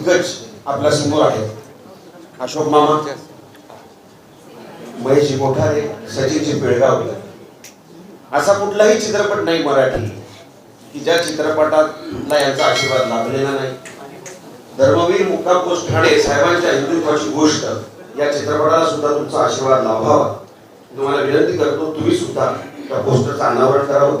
दिग्गज आपल्यासमोर आहेत अशोक मामा महेशजी कोठारे सचिनजी बेळगावकर असा कुठलाही चित्रपट नाही मराठी. की ज्या चित्रपटातला यांचा आशीर्वाद लाभलेला नाही. धर्मवीर मुक्काम ठाणे साहेबांच्या हिंदुत्वाची गोष्ट या चित्रपटाला सुद्धा तुमचा आशीर्वाद लाभावा. तुम्हाला विनंती करतो तुम्ही सुद्धा त्या पोस्टरचं अनावरण करावं.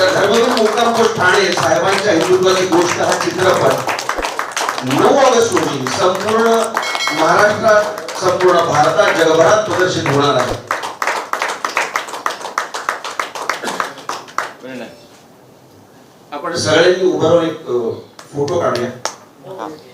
तर धर्मवीर पोस्ट ठाणे साहेबांच्या हिंदुत्वाची गोष्ट हा चित्रपट. नऊ ऑगस्ट रोजी संपूर्ण महाराष्ट्रात संपूर्ण भारतात जगभरात प्रदर्शित होणार आहे. आपण सगळ्यांनी उभारून एक फोटो काढूया.